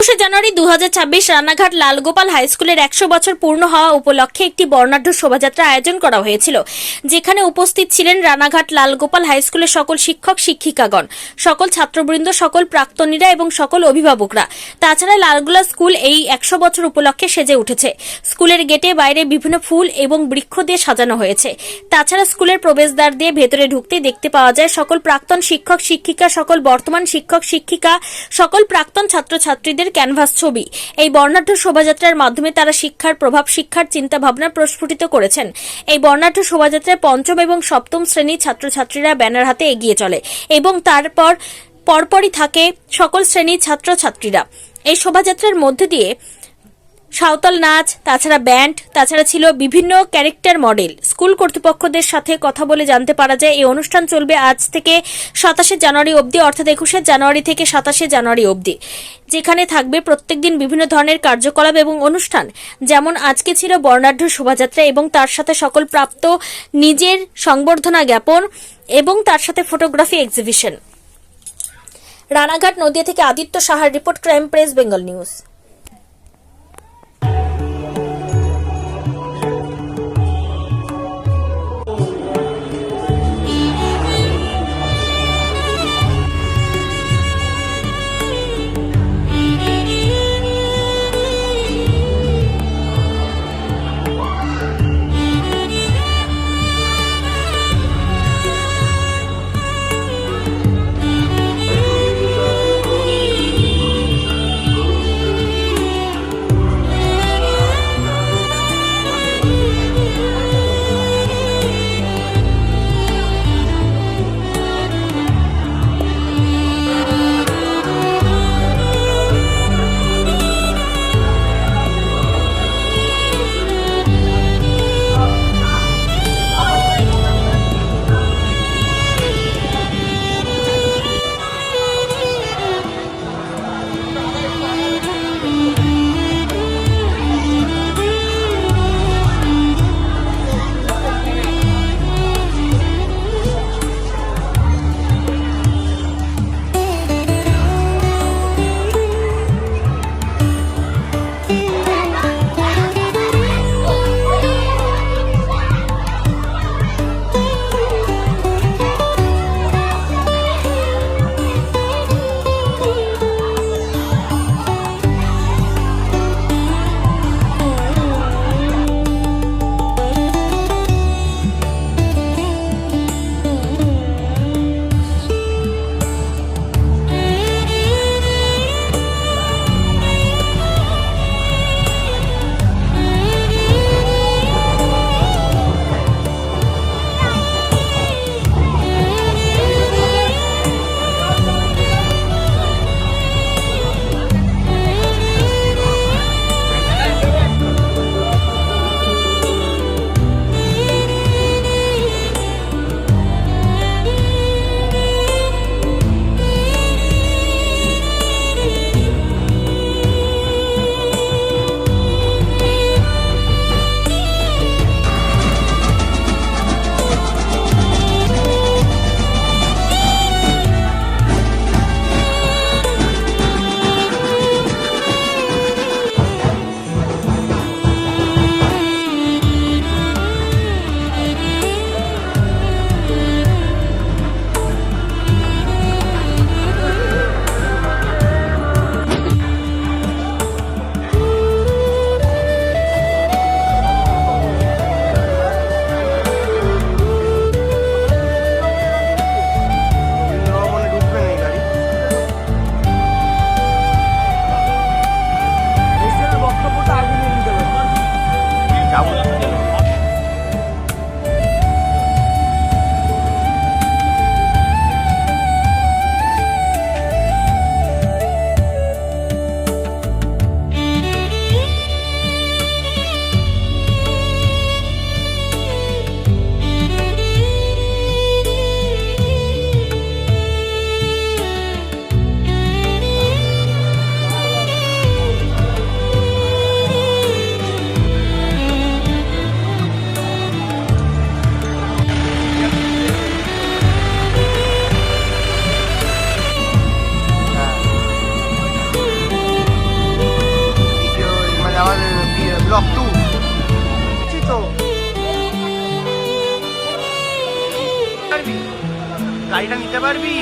একুশে জানুয়ারি দু হাজার ছাব্বিশ রানাঘাট লালগোপাল হাই স্কুলের একশো বছর পূর্ণ হওয়া উপলক্ষে একটি বর্ণাঢ্য শোভাযাত্রা আয়োজন করা হয়েছিল, যেখানে উপস্থিত ছিলেন রানাঘাট লালগোপাল হাই স্কুলের সকল শিক্ষক, শিক্ষিকাগণ, সকল ছাত্রবৃন্দ, সকল প্রাক্তনীরা এবং সকল অভিভাবকরা। তাছাড়া লালগোলা স্কুল এই একশো বছর উপলক্ষে সেজে উঠেছে। স্কুলের গেটে বাইরে বিভিন্ন ফুল এবং বৃক্ষ দিয়ে সাজানো হয়েছে। তাছাড়া স্কুলের প্রবেশদ্বার দিয়ে ভেতরে ঢুকতে দেখতে পাওয়া যায় সকল প্রাক্তন শিক্ষক, শিক্ষিকা, সকল বর্তমান শিক্ষক, শিক্ষিকা, সকল প্রাক্তন ছাত্রছাত্রীদের ক্যানভাস ছবি। এই বর্ণাঢ্য শোভাযাত্রার মাধ্যমে তারা শিক্ষার প্রভাব, শিক্ষার চিন্তা ভাবনা প্রস্ফুটিত করেছেন। এই বর্ণাঢ্য শোভাযাত্রায় পঞ্চম এবং সপ্তম শ্রেণির ছাত্রছাত্রীরা ব্যানার হাতে এগিয়ে চলে এবং তারপর পরপরই থাকে সকল শ্রেণির ছাত্রছাত্রীরা। এই শোভাযাত্রার মধ্যে দিয়ে সাঁওতাল নাচ, তাছাড়া ব্যান্ড, তাছাড়া ছিল বিভিন্ন ক্যারেক্টার মডেল। স্কুল কর্তৃপক্ষদের সাথে কথা বলে জানতে পারা যায়, এই অনুষ্ঠান চলবে আজ থেকে সাতাশে জানুয়ারি অবধি, অর্থাৎ একুশে জানুয়ারি থেকে সাতাশে জানুয়ারি অবধি, যেখানে থাকবে প্রত্যেকদিন বিভিন্ন ধরনের কার্যকলাপ এবং অনুষ্ঠান। যেমন আজকে ছিল বর্ণাঢ্য শোভাযাত্রা এবং তার সাথে সকল প্রাপ্ত নিজের সংবর্ধনা জ্ঞাপন এবং তার সাথে ফটোগ্রাফি এক্সিবিশন। রানাঘাট নদিয়া থেকে আদিত্য সাহার report, crime press, Bengal news. পারবি গাড়িটা নিতে পারবি?